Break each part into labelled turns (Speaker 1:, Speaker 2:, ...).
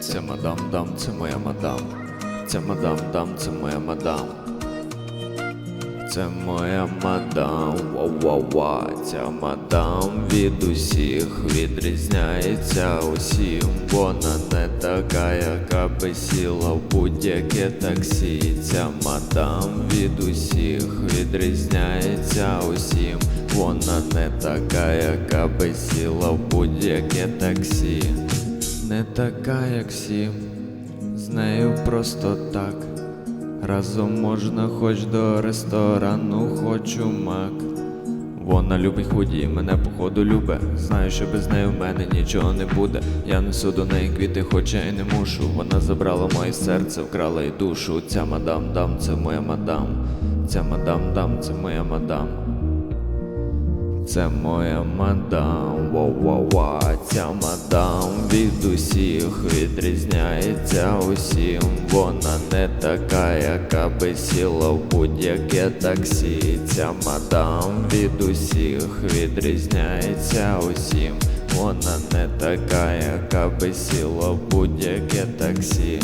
Speaker 1: Це мадам дам, це моя мадам. Це мадам дам, це моя мадам. Це моя мадам, ва-ва-ва, ця мадам від усіх відрізняється усім. Вона не така, яка би сіла в будь-яке таксі. Ця мадам від усіх відрізняється усім. Вона не така, яка би сіла в будь-яке таксі. Не така, як всі, з нею просто так. Разом можна хоч до ресторану, хочу мак. Вона любить худі, мене походу любе. Знаю, що без неї в мене нічого не буде. Я несу до неї квіти, хоча й не мушу. Вона забрала моє серце, вкрала й душу. Ця мадам дам, це моя мадам. Ця мадам дам, це моя мадам. Це моя мадам, ва-ва-ва, ця мадам від усіх відрізняється усім. Вона не така, яка би сіла в будь-яке таксі. Ця мадам від усіх відрізняється усім. Вона не така, яка би сіла в будь-яке таксі.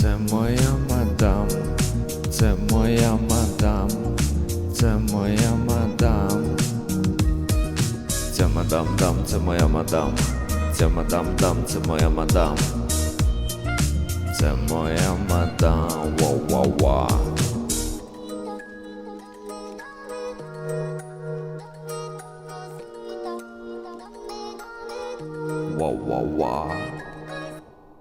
Speaker 1: Це моя мадам, це моя мадам, це моя мадам. дам, дам, це моя мадам, це мадам, дам, це моя мадам, це моя мадам, Ва-ва-ва Ва-ва-ва